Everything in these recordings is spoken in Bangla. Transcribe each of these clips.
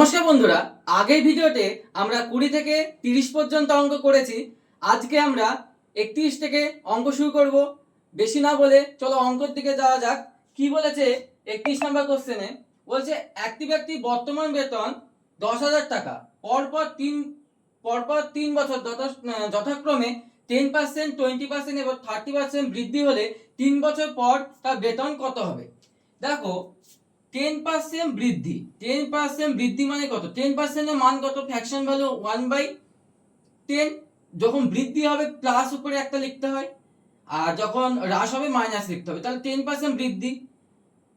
নমস্কার বন্ধুরা, আগের ভিডিওতে আমরা কুড়ি থেকে তিরিশ পর্যন্ত অঙ্ক করেছি। আজকে আমরা একত্রিশ থেকে অঙ্ক শুরু করব। বেশি না বলে চলো অঙ্কের দিকে যাওয়া যাক। কি বলেছে একত্রিশ নাম্বার কোশ্চেনে বলছে একটি ব্যক্তি বর্তমান বেতন দশ হাজার টাকা। পরপর তিন পরপর তিন বছর যথা- যথাক্রমে টেন পার্সেন্ট টোয়েন্টি পার্সেন্ট এবং থার্টি পার্সেন্ট বৃদ্ধি হলে তিন বছর পর তার বেতন কত হবে? দেখো টেন পার্সেন্ট বৃদ্ধি। টেন পার্সেন্ট বৃদ্ধি মানে কত? টেন পার্সেন্টের মান কত? Fraction value one by ten যখন বৃদ্ধি হবে প্লাস উপরে একটা লিখতে হয়। আর যখন হ্রাস হবে মাইনাস লিখতে হবে। তাহলে টেন পার্সেন্ট বৃদ্ধি।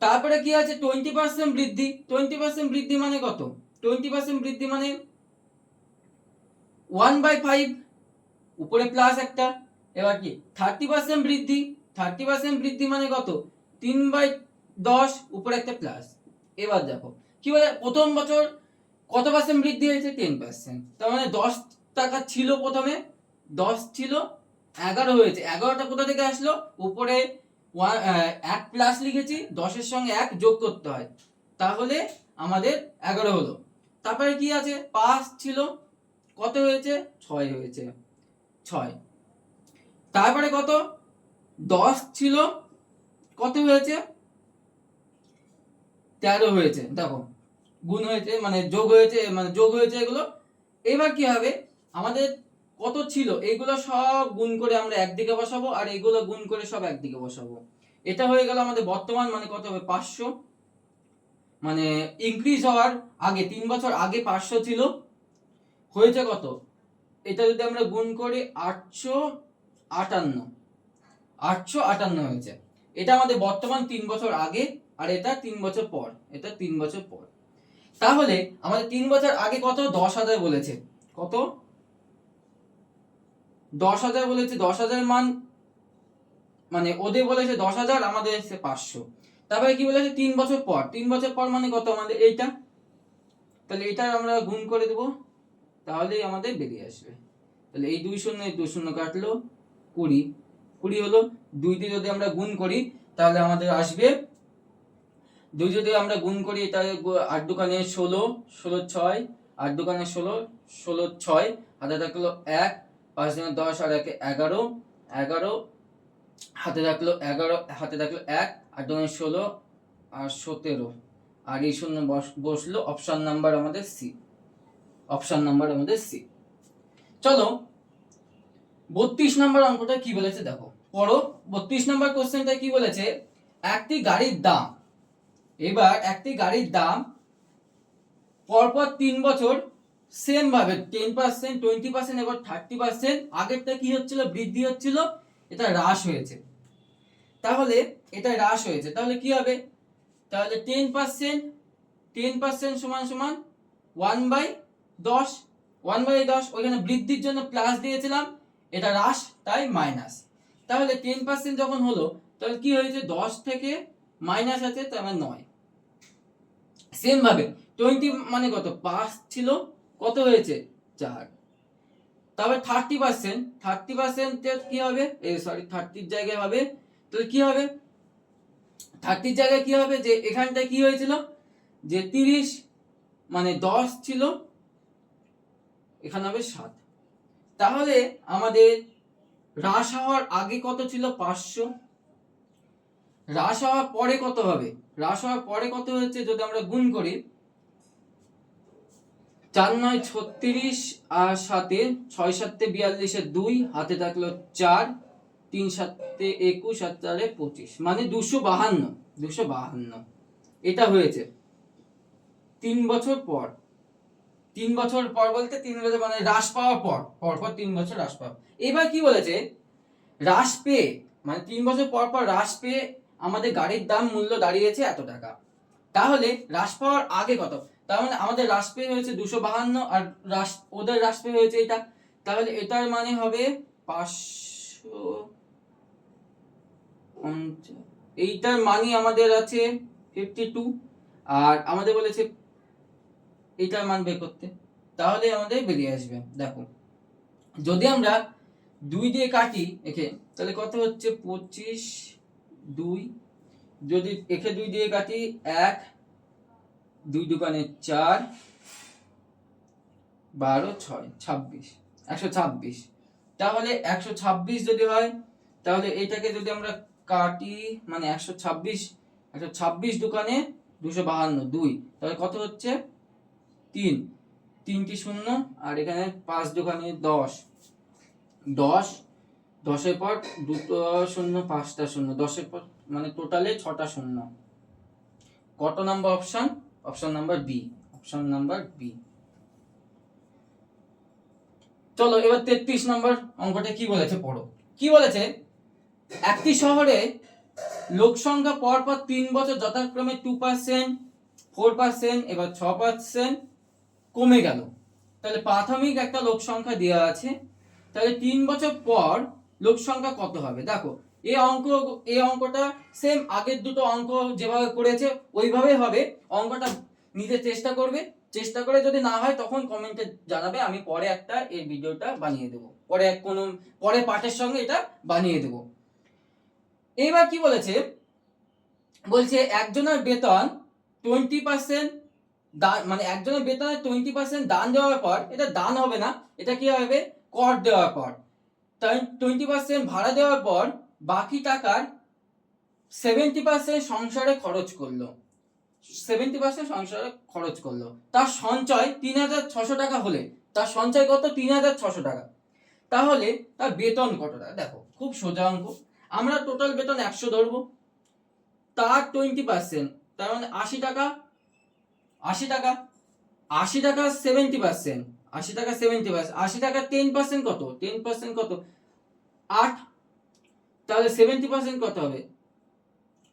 তারপরে কি আছে? টোয়েন্টি পার্সেন্ট বৃদ্ধি। টোয়েন্টি পার্সেন্ট বৃদ্ধি মানে কত? টোয়েন্টি পার্সেন্ট বৃদ্ধি মানে ওয়ান বাই ফাইভ উপরে প্লাস একটা। এবার কি? থার্টি পার্সেন্ট বৃদ্ধি। থার্টি পার্সেন্ট বৃদ্ধি মানে কত? তিন বাই দশ উপরে একটা প্লাস এবার দেখো কি বলে প্রথম বছর কত পার্সেন্ট বৃদ্ধি হয়েছে? টেন পার্সেন্ট তার মানে দশ টাকা ছিল প্রথমে দশ ছিল এগারো হয়েছে। এগারোটা কোথা থেকে আসলো? উপরে ওয়া- আহ, এক প্লাস লিখেছি দশের সঙ্গে এক যোগ করতে হয়। তাহলে আমাদের এগারো হলো। তারপরে কি আছে? পাঁচ ছিল কত হয়েছে? ছয় হয়েছে। ছয়। তারপরে কত? দশ ছিল কত হয়েছে? তেরো হয়েছে, দেখো, গুণ হয়েছে মানে যোগ হয়েছে মানে যোগ হয়েছে এগুলো। এবার কি হবে? আমাদের কত ছিল? এইগুলো সব গুণ করে আমরা একদিকে বসাবো, আর এগুলো গুণ করে সব একদিকে বসাবো। এটা হয়ে গেল আমাদের বর্তমান মানে কত হবে? পাঁচশো। মানে ইনক্রিজ হওয়ার আগে, তিন বছর আগে পাঁচশো ছিল। হয়েছে কত? এটা যদি আমরা গুণ করি, আটশো আটান্ন। আটশো আটান্ন হয়েছে। এটা আমাদের বর্তমান তিন বছর আগে আর এটা তিন বছর পর, এটা তিন বছর পর। তাহলে আমাদের তিন বছর আগে কত? দশ হাজার বলেছে। কত? দশ হাজার বলেছে, দশ হাজার মান মানে ওদের বলেছে দশ হাজার, আমাদের এসে পাঁচশো। তারপরে কি বলেছে? তিন বছর পর। তিন বছর পর মানে কত আমাদের? এইটা। তাহলে এটা আমরা গুণ করে দেবো। তাহলেই আমাদের বেরিয়ে আসবে। তাহলে এই দুই শূন্য, এই দুই শূন্য কাটলো কুড়ি। কুড়ি হলো দুই যদি আমরা গুণ করি, তাহলে আমাদের আসবে দুই যদি আমরা গুণ করি, তাহলে আট দোকানে ষোলো ষোলো ছয়, আট দোকানে ষোলো ষোলো ছয়, হাতে থাকল এক, পাঁচ দিনে দশ, আর একে এগারো এগারো, হাতে থাকল এগারো, হাতে থাকল এক, আট দোকানে ষোলো, আর সতেরো। আর এই শূন্য বস- বসল অপশন নাম্বার আমাদের সি অপশন নাম্বার আমাদের সি চলো, বত্রিশ নম্বর অঙ্কটা কি বলেছে দেখো। পড়ো, বত্রিশ নম্বর কোশ্চেনটা কি বলেছে? একটি গাড়ির দাম। এবার একটি গাড়ির দাম পরপর তিন বছর সেম ভাবে টেন পার্সেন্ট টোয়েন্টি পার্সেন্ট এবার থার্টি পার্সেন্ট আগেরটা কি হচ্ছিল, বৃদ্ধি হচ্ছিল, এটা হ্রাস হয়েছে। তাহলে এটা হ্রাস হয়েছে, তাহলে কি হবে? তাহলে টেন পার্সেন্ট টেন পার্সেন্ট সমান সমান ওয়ান বাই দশ ওয়ান বাই দশ, ওইখানে বৃদ্ধির জন্য প্লাস দিয়েছিলাম, এটা হ্রাস, তাই মাইনাস তাহলে টেন পার্সেন্ট যখন হলো, তাহলে কি হয়েছে? দশ থেকে মাইনাস আছে তার মানে নয়। সেম ভাবে টোয়েন্টি মানে কত? পাঁচ ছিল, কত হয়েছে? চার। তবে থার্টি পার্সেন্ট থার্টি পার্সেন্ট কি হবে? সরি থার্টির জায়গায় হবে। তাহলে কি হবে? থার্টির জায়গায় কি হবে? যে এখানটায় কি হয়েছিল? যে তিরিশ মানে দশ ছিল, এখানে হবে সাত। তাহলে আমাদের হ্রাস হওয়ার আগে কত ছিল? পাঁচশো। হ্রাস হওয়ার পরে কত হবে? হ্রাস হওয়ার পরে কত হচ্ছে যদি আমরা গুণ করি? চার নয় ছত্রিশ আর সাতে ছয় সাতে বিয়াল্লিশে দুই, হাতে থাকল চার, তিন সাতে একুশ আর চারে পঁচিশ। মানে দুশো বাহান্ন দুশো বাহান্ন। এটা হয়েছে। তিন বছর পর। তিন বছর পর বলতে তিন বছর মানে হ্রাস পাওয়ার পর। পর পর তিন বছর হ্রাস পাওয়া এবার কি বলেছে? হ্রাস পেয়ে মানে তিন বছর পর পর হ্রাস পেয়ে আমাদের গাড়ির দাম মূল্য দাঁড়িয়েছে এত টাকা। তাহলে হ্রাস পাওয়ার আগে কত? তার মানে আমাদের হ্রাস পেয়ে হয়েছে দুশো বাহান্ন আর হ্রাস, ওদের হ্রাস পেয়ে হয়েছে এটা। তাহলে এটার মানে হবে পাঁচশো এইটার মানে আমাদের আছে ফিফটি টু আর আমাদের বলেছে এইটার মান বের করতে। তাহলে আমাদের বেরিয়ে আসবে। দেখো, যদি আমরা দুই দিয়ে কাটি, একে, তাহলে কত হচ্ছে? পঁচিশ দুই। যদি একে দুই দিয়ে কাটি, এক। দুই দোকানে চার। বারো, ছয়, ছাব্বিশ। একশো ছাব্বিশ। তাহলে একশো ছাব্বিশ যদি হয়, তাহলে এটাকে যদি আমরা কাটি মানে একশো ছাব্বিশ একশো ছাব্বিশ দোকানে দুশো বাহান্ন, দুই। তাহলে কত হচ্ছে? তিন। তিনটি শূন্য, আর এখানে পাঁচ দোকানে দশ। দশ দশের পর দুটো শূন্য, পাঁচটা শূন্য। দশের পর মানে টোটালে ছটা শূন্য। কত number option option number B option number B চলো, এবার তেত্রিশ নম্বর অঙ্কটা কি বলেছে পড়ো। কি বলেছে? একটি শহরে লোক সংখ্যা পর তিন বছর যথাক্রমে টু পার্সেন্ট ফোর পার্সেন্ট এবার ছ পার্সেন্ট কমে গেল। তাহলে প্রাথমিক একটা লোক সংখ্যা দেওয়া আছে। তাহলে তিন বছর পর লোক সংখ্যা কত হবে? দেখো, এই অঙ্ক, এই অঙ্কটা সেম আগের দুটো অঙ্ক যেভাবে করেছে, ওইভাবে হবে। অঙ্কটা নিজে চেষ্টা করবে। চেষ্টা করে যদি না হয়, তখন কমেন্টে জানাবে, আমি পরে একটা এই ভিডিওটা বানিয়ে দেবো। পরে কোনো, পরে পাঠের সঙ্গে এটা বানিয়ে দেবো। এইবার কি বলেছে? বলছে, একজনের বেতন টোয়েন্টি পার্সেন্ট দান মানে একজনের বেতনের টোয়েন্টি পার্সেন্ট দান দেওয়ার পর, এটা দান হবে না, এটা কি হবে? কর দেওয়ার পর। টোয়েন্টি পার্সেন্ট ভাড়া দেওয়ার পর বাকি টাকার সেভেন্টি পার্সেন্ট সংসারে খরচ করল। সেভেন্টি পার্সেন্ট সংসারে খরচ করল। তার সঞ্চয় তিন হাজার ছশো টাকা হলে, তার সঞ্চয় কত? তিন হাজার ছশো টাকা। তাহলে তার বেতন কত টাকা দেখো, খুব সোজা অঙ্ক। আমরা টোটাল বেতন একশো ধরবো। তার টোয়েন্টি পার্সেন্ট তার মানে আশি টাকা আশি টাকা আশি টাকা সেভেন্টি পার্সেন্ট আশি টাকা সেভেন্টি পার্সেন্ট আশি টাকা টেন পার্সেন্ট কত? টেন পার্সেন্ট কত? আট, তাহলে সেভেন্টি পার্সেন্ট কত হবে?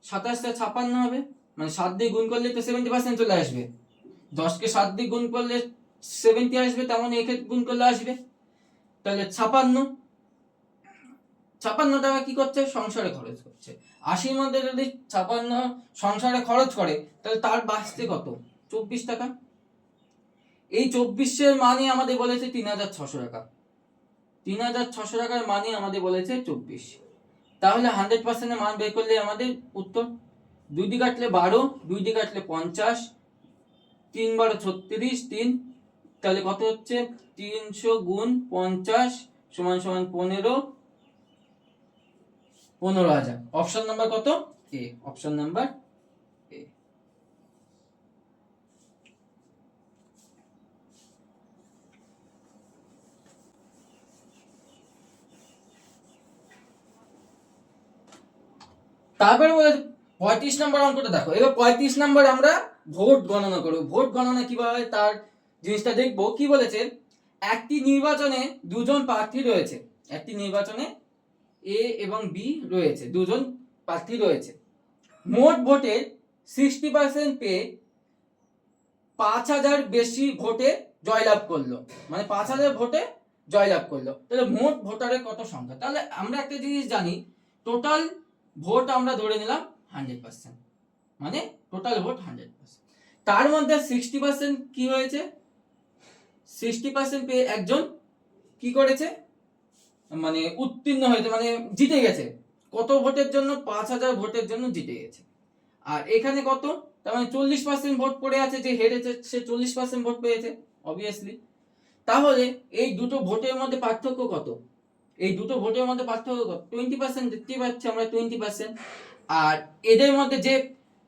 সাতাশটা ছাপান্ন হবে মানে সাত দিয়ে গুণ করলে তো সেভেন্টি পার্সেন্ট চলে আসবে। দশকে সাত দিয়ে গুণ করলে সেভেন্টি আসবে তেমন একে গুণ করলে আসবে। তাহলে ছাপান্ন ছাপান্ন টাকা কি করছে? সংসারে খরচ করছে। আশির মধ্যে যদি ছাপান্ন সংসারে খরচ করে, তাহলে তার বাঁচতে কত? চব্বিশ টাকা। এই চব্বিশের মানে আমাদের বলেছে তিন হাজার ছশো টাকা। তিন হাজার ছশো টাকার মানে আমাদের বলেছে চব্বিশ। তাহলে হান্ড্রেড পার্সেন্টের মান বের করলে আমাদের উত্তর? দুই দিকে কাটলে বারো, দুই দিকে কাটলে পঞ্চাশ, তিন বারো ছত্রিশ, তিন, তাহলে কত হচ্ছে? তিনশো গুণ পঞ্চাশ সমান সমান পনেরো পনেরো হাজার। অপশন নাম্বার কত? এ অপশন নাম্বার তারপরে বলে পঁয়ত্রিশ নম্বর অঙ্কটা দেখো। এবার পঁয়ত্রিশ নম্বর আমরা ভোট গণনা করব। ভোট গণনা কীভাবে তার জিনিসটা দেখব? কি বলেছে? একটি নির্বাচনে দুজন প্রার্থী রয়েছে। একটি নির্বাচনে এ এবং বি রয়েছে। দুজন প্রার্থী রয়েছে। মোট ভোটের সিক্সটি পার্সেন্ট পেয়ে পাঁচ হাজার বেশি ভোটে জয়লাভ করল। মানে পাঁচ হাজার ভোটে জয়লাভ করল। তাহলে মোট ভোটারের কত সংখ্যা? তাহলে আমরা একটা জিনিস জানি, টোটাল ভোট আমরা ধরে নিলাম হান্ড্রেড পার্সেন্ট। মানে টোটাল ভোট হান্ড্রেড পার্সেন্ট। তার মধ্যে সিক্সটি পার্সেন্ট কি হয়েছে? সিক্সটি পার্সেন্ট পেয়ে একজন কি করেছে? মানে উত্তীর্ণ হয়েছে মানে জিতে গেছে। কত ভোটের জন্য? পাঁচ হাজার ভোটের জন্য জিতে গেছে। আর এখানে কত? তার মানে চল্লিশ পার্সেন্ট ভোট পড়ে আছে, যে হেরেছে, সে চল্লিশ পার্সেন্ট ভোট পেয়েছে অবভিয়াসলি তাহলে এই দুটো ভোটের মধ্যে পার্থক্য কত? এই দুটো ভোটের মধ্যে পার্থক্য টোয়েন্টি পার্সেন্ট দেখতেই পাচ্ছি আমরা টোয়েন্টি পার্সেন্ট আর এদের মধ্যে যে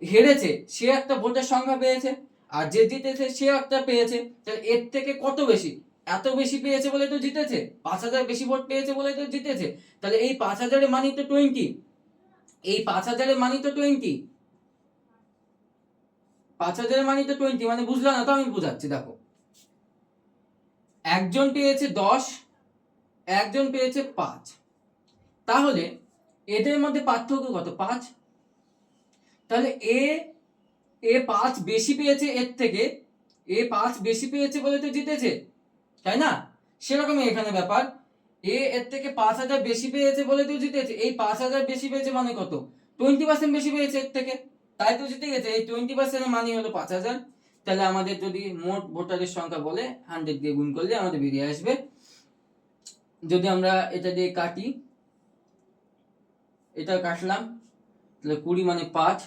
হেরেছে, সে একটা ভোটের সংখ্যা পেয়েছে। আর যে জিতেছে, সে একটা পেয়েছে। তাহলে এর থেকে কত বেশি? এত বেশি পেয়েছে বলে তো জিতেছে। পাঁচ হাজার বেশি ভোট পেয়েছে বলে তো জিতেছে। তাহলে এই পাঁচ হাজারের মানি তো টোয়েন্টি এই পাঁচ হাজারের মানি তো টোয়েন্টি পাঁচ হাজারের মানি তো টোয়েন্টি মানে বুঝলাম না, তো আমি বুঝাচ্ছি, দেখো। একজন পেয়েছে দশ একজন পেয়েছে পাঁচ। তাহলে এদের মধ্যে পার্থক্য কত? পাঁচ। তাহলে এ এ পাঁচ বেশি পেয়েছে এর থেকে, এ পাঁচ বেশি পেয়েছে বলে তো জিতেছে, তাই না? সেরকমই এখানে ব্যাপার। এ এর থেকে পাঁচ হাজার বেশি পেয়েছে বলে তো জিতেছে, এই পাঁচ হাজার বেশি পেয়েছে মানে কত? টোয়েন্টি পার্সেন্ট বেশি পেয়েছে এর থেকে, তাই তো জিতে গেছে, এই টোয়েন্টি পার্সেন্টের মানে হলো পাঁচ হাজার। তাহলে আমাদের যদি মোট ভোটারের সংখ্যা বলে হান্ড্রেড দিয়ে গুণ করলে আমাদের বেরিয়ে আসবে। যদি আমরা এটা দিয়ে কাটি, এটা কাটলাম, তাহলে কুড়ি মানে পাঁচ,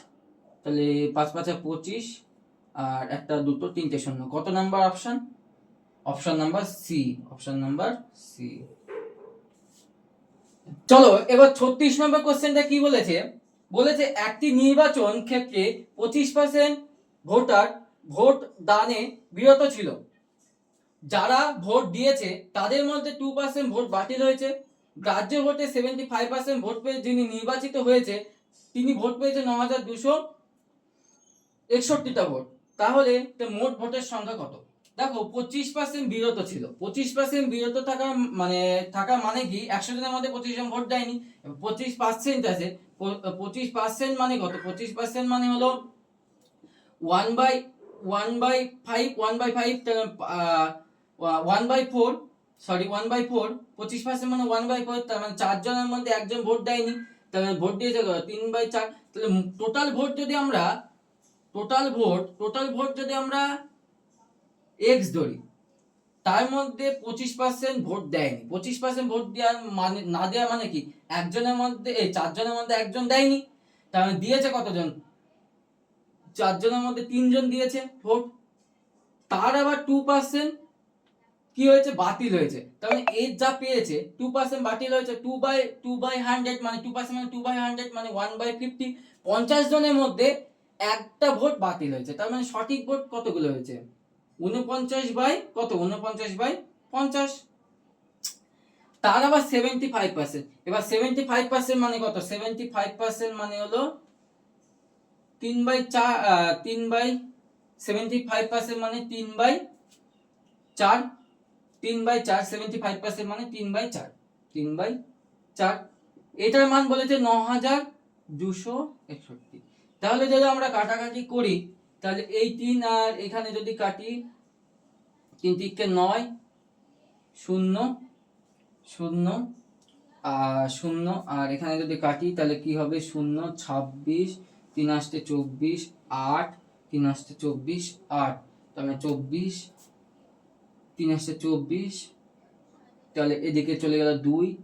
তাহলে পাঁচ পাঁচা পঁচিশ, আর একটা দুটো তিনটে শূন্য। কত number option? Option number C. Option number C. চলো, এবার ছত্রিশ নম্বর কোশ্চেনটা কি বলেছে? বলেছে একটি নির্বাচন ক্ষেত্রে পঁচিশ পার্সেন্ট ভোটার ভোট দানে বিরত ছিল। যারা ভোট দিয়েছে, তাদের মধ্যে টু পার্সেন্ট ভোট বাতিল হয়েছে। গ্রাহ্য ভোটে সেভেন্টি ফাইভ পার্সেন্ট ভোট পেয়ে যিনি নির্বাচিত হয়েছে, তিনি ভোট পেয়েছে ন হাজার দুশো একষট্টিটা ভোট। তাহলে মোট ভোটের সংখ্যা কত? দেখো, পঁচিশ পার্সেন্ট বিরত ছিল। পঁচিশ পার্সেন্ট বিরত থাকা মানে থাকা মানে কি? একশো জনের মধ্যে পঁচিশ জন ভোট দেয়নি। পঁচিশ পার্সেন্ট আছে। পঁচিশ পার্সেন্ট মানে কত? পঁচিশ পার্সেন্ট মানে হলো one by one by five one by five one by four sorry one by four পঁচিশ পার্সেন্ট মানে ওয়ান বাই ফোর তার মানে চারজনের মধ্যে একজন ভোট দেয়নি, তাহলে ভোট দিয়েছে তিন বাই চার, তাহলে টোটাল ভোট যদি আমরা টোটাল ভোট টোটাল ভোট যদি আমরা এক্স ধরি, তার মধ্যে পঁচিশ পার্সেন্ট ভোট দেয়নি। পঁচিশ পার্সেন্ট ভোট দেওয়ার মানে না দেওয়ার মানে কি? একজনের মধ্যে, এই চারজনের মধ্যে একজন দেয়নি, তার মানে দিয়েছে কতজন? চারজনের মধ্যে তিনজন দিয়েছে ভোট, তার আবার টু পার্সেন্ট কি হয়েছে? বাতিল হয়েছে। মানে এর যা পেয়েছে টু পার্সেন্ট বাতিল হয়েছে two by two by hundred মানে টু পার্সেন্ট মানে টু বাই হান্ড্রেড মানে ওয়ান বাই ফিফটি পঞ্চাশ জনের মধ্যে একটা ভোট বাতিল হয়েছে। তার মানে সঠিক ভোট কতগুলো হয়েছে? উনপঞ্চাশ বাই কত? উনপঞ্চাশ বাই পঞ্চাশ। তার আবার সেভেন্টি ফাইভ পার্সেন্ট এবার সেভেন্টি ফাইভ পার্সেন্ট মানে কত? সেভেন্টি ফাইভ পার্সেন্ট মানে হলো তিন বাই চার তিন বাই সেভেন্টি ফাইভ পার্সেন্ট মানে তিন বাই চার। তিন বাই চার সেভেন্টি ফাইভ পার্সেন্ট মানে তিন বাই চার, তিন বাই চার। এটার মান বলেছে ন হাজার দুশো একষট্টি। তাহলে যদি আমরা কাটাকাটি করি, তাহলে এই তিন আর এখানে যদি কাটি, তিন তিনকে নয়, শূন্য শূন্য, আর শূন্য, আর এখানে যদি কাটি, তাহলে কি হবে? শূন্য, ছাব্বিশ, তিন আসতে চব্বিশ, আট, তিন আসতে চব্বিশ, আট। তাহলে চব্বিশ তিন আসতে চব্বিশ, তাহলে এদিকে চলে গেল দুই,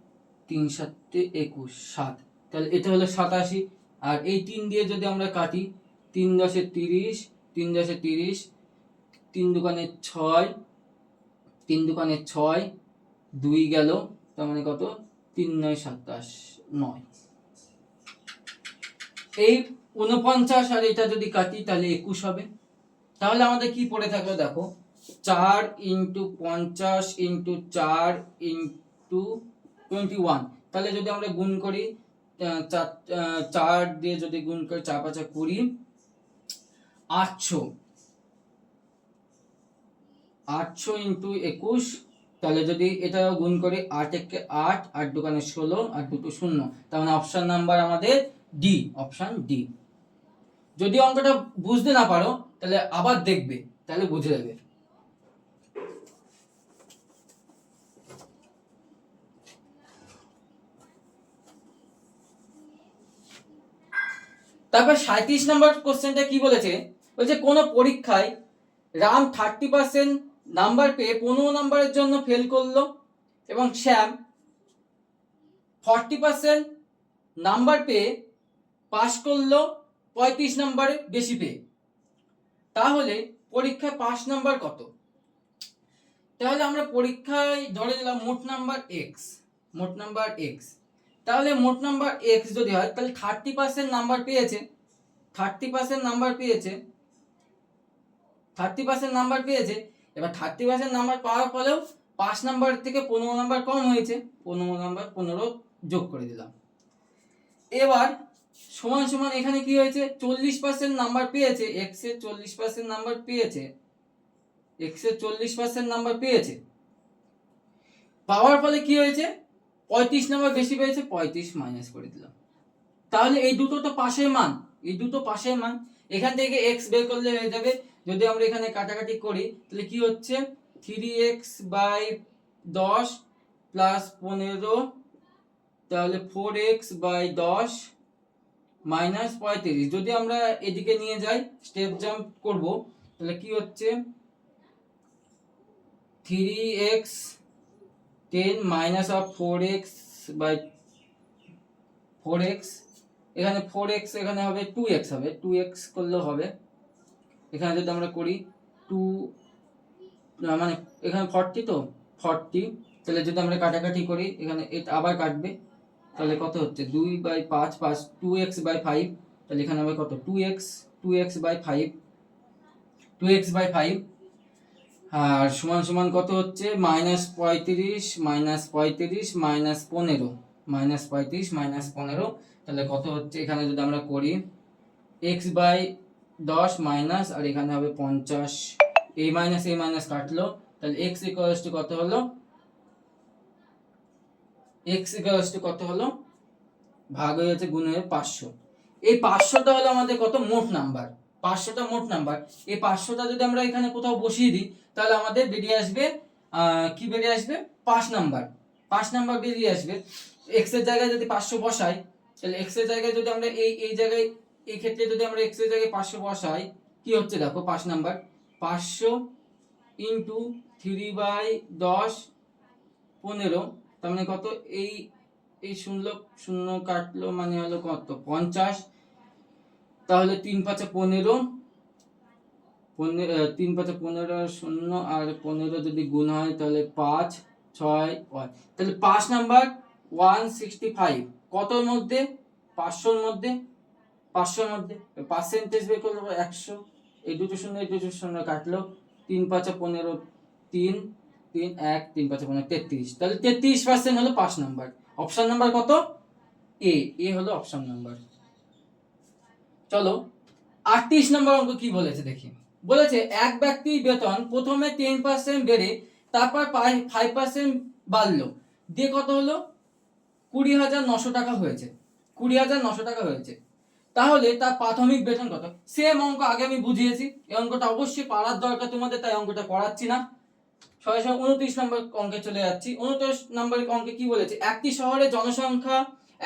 তিন সাতে একুশ, সাত। তাহলে এটা হলো সাতাশি, আর এই তিন দিয়ে যদি আমরা কাটি, তিন দশে তিরিশ, তিন দশে তিরিশ, তিন দোকানে ছয়, তিন দোকানে ছয়, দুই গেল, তার মানে কত? তিন নয় সাতাশ নয়। এই উনপঞ্চাশ আর এটা যদি কাটি, তাহলে একুশ হবে। তাহলে আমাদের কি পড়ে থাকল দেখো? চার ইন্টু পঞ্চাশ ইন্টু চার ইন্টু টোয়েন্টি ওয়ান। তাহলে যদি আমরা গুণ করি চার দিয়ে যদি গুণ করি, চার পাঁচা কুড়ি, আটশো। আটশো ইন্টু একুশ, তাহলে যদি এটা গুণ করি, আট একে আট আট দোকানে ষোলো আর দুটো শূন্য। মানে অপশন নাম্বার আমাদের ডি অপশন ডি যদি অঙ্কটা বুঝতে না পারো, তাহলে আবার দেখবে, তাহলে বুঝে যাবে। তারপর সাঁত্রিশ নম্বর কোশ্চেনটা কি বলেছে? বলছে, কোনো পরীক্ষায় রাম থার্টি পার্সেন্ট নাম্বার পেয়ে পনেরো নাম্বারের জন্য ফেল করল এবং শ্যাম ফর্টি পার্সেন্ট নাম্বার পেয়ে পাশ করল, পঁয়ত্রিশ নাম্বারে বেশি পেয়ে। তাহলে পরীক্ষায় পাস নাম্বার কত? তাহলে আমরা পরীক্ষায় ধরে নিলাম মোট নাম্বার এক্স মোট নাম্বার এক্স তাহলে মোট নাম্বার এক্স যদি হয়, তাহলে থার্টি পার্সেন্ট নাম্বার পেয়েছে। থার্টি পার্সেন্ট নাম্বার পেয়েছে। থার্টি পার্সেন্ট নাম্বার পেয়েছে। এবার থার্টি পার্সেন্ট নাম্বার পাওয়ার ফলেও পাঁচ নাম্বার থেকে পনেরো নাম্বার কম হয়েছে। পনেরো নাম্বার পনেরো যোগ করে দিলাম। এবার সমান সমান এখানে কি হয়েছে? চল্লিশ পার্সেন্ট নাম্বার পেয়েছে। এক্সের চল্লিশ পার্সেন্ট নাম্বার পেয়েছে। এক্সের চল্লিশ পার্সেন্ট নাম্বার পেয়েছে। পাওয়ার ফলে কি হয়েছে? পঁয়ত্রিশ নাম্বার বেশি পেয়েছে, পঁয়ত্রিশ মাইনাস করে দিলাম। তাহলে এই দুটো তো পাশের মান, এই দুটো পাশের মান, এখান থেকে এক্স বের করলে হয়ে যাবে, যদি আমরা এখানে কাটাকাটি করি, তাহলে কি হচ্ছে? থ্রি এক্স বাই দশ প্লাস পনেরো, তাহলে ফোর এক্স বাই দশ মাইনাস পঁয়ত্রিশ। যদি আমরা এদিকে নিয়ে যাই স্টেপ জাম্প করব, তাহলে কি হচ্ছে? Three X ten minus of four X by four X, এখানে ফোর এক্স এখানে হবে টু এক্স হবে, টু এক্স করলেও হবে। এখানে যদি আমরা করি টু মানে এখানে ফর্টি তো? ফর্টি, তাহলে যদি আমরা কাটাকাটি করি, এখানে এটা আবার কাটবে, তাহলে কত হচ্ছে? দুই বাই পাঁচ পাঁচ টু এক্স বাই ফাইভ, তাহলে এখানে হবে কত? Two X two X by five, two X by five. আর সমান সমান কত হচ্ছে? মাইনাস পঁয়ত্রিশ মাইনাস পঁয়ত্রিশ, মাইনাস পনেরো। মাইনাস পঁয়ত্রিশ, মাইনাস পনেরো। তাহলে কত হচ্ছে? এখানে যদি আমরা করি এক্স বাই দশ মাইনাস, আর এখানে হবে পঞ্চাশ। এই মাইনাস এই মাইনাস কাটলো। তাহলে এক্স ইকুয়ালস টু কত হলো? এক্স ইকুয়ালস টু কত হলো? ভাগ হয়ে যাচ্ছে গুণ হয়ে পাঁচশো। এই পাঁচশোটা হলো আমাদের কত? মোট নাম্বার। পাঁচশোটা মোট নাম্বার এই পাঁচশোটা যদি আমরা এখানে কোথাও বসিয়ে দিই, তাহলে আমাদের বেরিয়ে আসবে কি বেরিয়ে আসবে? পাঁচ নাম্বার পাঁচ নাম্বার বেরিয়ে আসবে। এক্সের জায়গায় যদি পাঁচশো বসাই, তাহলে এক্সের জায়গায় যদি আমরা এই এই জায়গায়, এই ক্ষেত্রে যদি আমরা এক্সের জায়গায় পাঁচশো বসাই, কি হচ্ছে দেখো? পাঁচ নাম্বার পাঁচশো ইন্টু থ্রি বাই দশ পনেরো, তার মানে কত? এই এই শূন্য শূন্য কাটলো মানে হলো কত? পঞ্চাশ। তাহলে তিন পাঁচে পনেরো পনেরো তিন পাঁচে পনেরো শূন্য আর পনেরো যদি গুণ হয় তাহলে পাঁচ, ছয়, ওয়ান। তাহলে পাঁচ নাম্বার ওয়ান সিক্সটি ফাইভ। কতর মধ্যে? পাঁচশোর মধ্যে? পাঁচশোর মধ্যে। পার্সেন্টেজ বের করল একশো। এই দুটো শূন্য, এই দুটো শূন্য কাটলো। তিন পাঁচে পনেরো, তিন তিন, এক, তিন পাঁচে পনেরো, তেত্রিশ। তাহলে তেত্রিশ পার্সেন্ট হলো পাঁচ নাম্বার। অপশান নাম্বার কত? এ। এ হলো অপশান নাম্বার। চলো। আটত্রিশ নম্বর অঙ্ক কি বলেছে দেখি। বলেছে, এক ব্যক্তির বেতন প্রথমে টেন পার্সেন্ট বেড়ে, তারপর ফাইভ পার্সেন্ট বাড়লো। দিয়ে কত হলো? কুড়ি হাজার নশো টাকা হয়েছে। কুড়ি হাজার নশো টাকা হয়েছে। তাহলে তার প্রাথমিক বেতন কত? সেম অঙ্ক আগে আমি বুঝিয়েছি। এই অঙ্কটা অবশ্যই পারার দরকার তোমাদের, তাই অঙ্কটা করাচ্ছি না। সরাসরি উনত্রিশ নম্বর অঙ্কে চলে যাচ্ছি। উনত্রিশ নম্বর অঙ্কে কি বলেছে? একটি শহরে জনসংখ্যা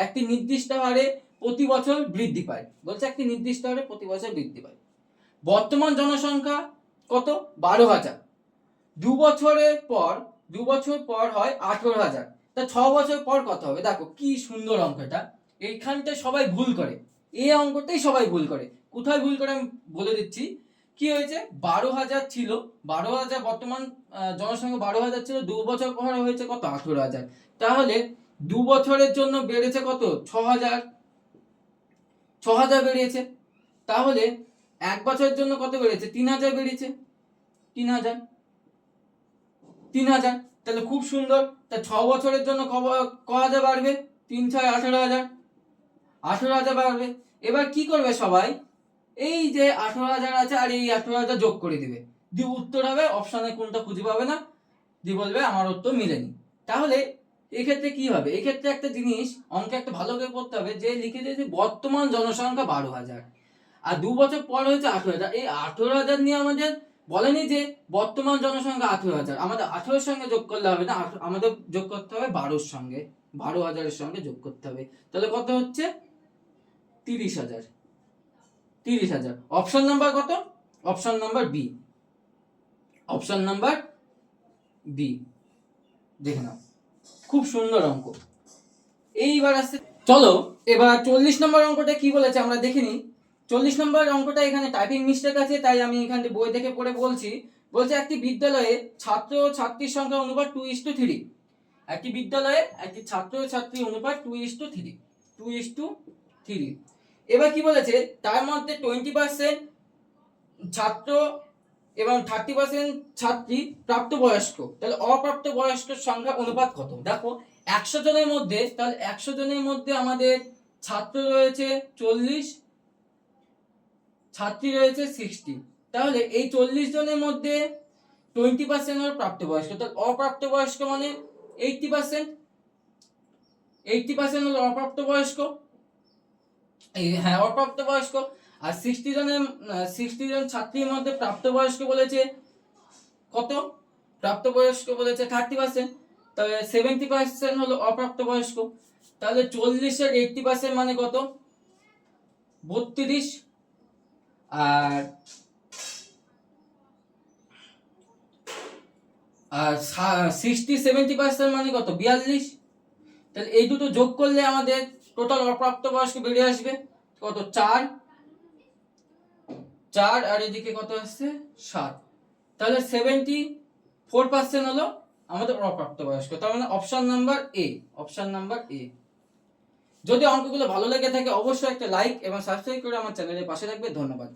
একটি নির্দিষ্ট হারে প্রতি বছর বৃদ্ধি পায়। বলছে একটি নির্দিষ্ট হারে প্রতি বছর বৃদ্ধি পায়। বর্তমান জনসংখ্যা কত? বারো হাজার। দু বছরের পর, দু বছর পর হয় আঠেরো হাজার। তা ছ বছর পর কত হবে? দেখো, কি সুন্দর অঙ্কটা। এইখানটা সবাই ভুল করে। এই অঙ্কটাই সবাই ভুল করে। কোথায় ভুল করে আমি বলে দিচ্ছি? কি হয়েছে? বারো হাজার ছিল। বারো হাজার বর্তমান জনসংখ্যা বারো হাজার ছিল। দু বছর পর হয়েছে কত? আঠেরো হাজার। তাহলে দু বছরের জন্য বেড়েছে কত? ছ হাজার। ছ হাজার বেরিয়েছে তাহলে এক বছরের জন্য কত বেড়েছে তিন হাজার বেরিয়েছে তিন হাজার তিন হাজার তাহলে খুব সুন্দর। তা ছ বছরের জন্য ক হাজার বাড়বে? তিন ছয় আঠেরো হাজার। আঠেরো হাজার বাড়বে। এবার কি করবে সবাই? এই যে আঠেরো হাজার আছে আর এই আঠেরো হাজার যোগ করে দিবে। দিয়ে উত্তর হবে অপশনে কোনটা খুঁজে পাবে না, দিয়ে বলবে আমার উত্তর মিলেনি। তাহলে এক্ষেত্রে কি হবে? এক্ষেত্রে একটা জিনিস অঙ্কে একটা ভালো করে করতে হবে, যে লিখে দিয়েছে বর্তমান জনসংখ্যা বারো হাজার। আর দু বছর পর হয়েছে আঠেরো হাজার। এই আঠেরো হাজার নিয়ে আমাদের বলেনি যে বর্তমান জনসংখ্যা আঠেরো হাজার। আমাদের আঠেরোর সঙ্গে যোগ করলে হবে না আমাদের যোগ করতে হবে বারোর সঙ্গে। বারো হাজারের সঙ্গে যোগ করতে হবে। তাহলে কত হচ্ছে? তিরিশ হাজার। তিরিশ হাজার। অপশন নাম্বার কত? Option number B. Option number B. দেখে নাও। খুব সুন্দর অঙ্ক। এইবার আসছে চলো, এবার চল্লিশ নম্বর অঙ্কটা কি বলেছে আমরা দেখে নিই। চল্লিশ নম্বর অঙ্কটা এখানে টাইপিং মিস্টেক আছে, তাই আমি এখানে বই থেকে পড়ে বলছি। বলছে একটি বিদ্যালয়ে ছাত্র ও ছাত্রীর সংখ্যা অনুপাত টু ইস টু থ্রি একটি বিদ্যালয়ে একটি ছাত্র ও ছাত্রী অনুপাত two is two three two is two three এবার কি বলেছে? তার মধ্যে টোয়েন্টি পার্সেন্ট ছাত্র এবং থার্টি পার্সেন্ট ছাত্রী প্রাপ্তবয়স্ক, তাহলে অপ্রাপ্ত বয়স্কের সংখ্যা অনুপাত কত? দেখো, একশো জনের মধ্যে, তাহলে একশো জনের মধ্যে আমাদের ছাত্র রয়েছে চল্লিশ, ছাত্রী রয়েছে সিক্সটি। তাহলে এই চল্লিশ জনের মধ্যে টোয়েন্টি পার্সেন্ট হলো প্রাপ্তবয়স্ক, তাহলে অপ্রাপ্তবয়স্ক মানে এইটটি পার্সেন্ট। এইটটি পার্সেন্ট হলো অপ্রাপ্তবয়স্ক হ্যাঁ অপ্রাপ্তবয়স্ক। আর সিক্সটি জনের সিক্সটি জন ছাত্রীর মধ্যে প্রাপ্তবয়স্ক বলেছে কত? প্রাপ্তবয়স্ক বলেছে থার্টি পার্সেন্ট তাহলে সেভেন্টি পার্সেন্ট হলো অপ্রাপ্তবয়স্ক। তাহলে চল্লিশের এইটটি পার্সেন্ট মানে কত? বত্রিশ। আর আর সিক্সটি সেভেন্টি পার্সেন্ট মানে কত? বিয়াল্লিশ। তাহলে এই দুটো যোগ করলে আমাদের টোটাল অপ্রাপ্ত বয়স্ক বেরিয়ে আসবে কত? চার। চার আর এদিকে কত আসছে? সাত। তাহলে সেভেন্টি ফোর পার্সেন্ট হলো আমাদের অপ্রাপ্তবয়স্ক তার মানে option number A option number A যদি অঙ্কগুলো ভালো লেগে থাকে, অবশ্যই একটা লাইক এবং সাবস্ক্রাইব করে আমার চ্যানেলের পাশে থাকবে। ধন্যবাদ।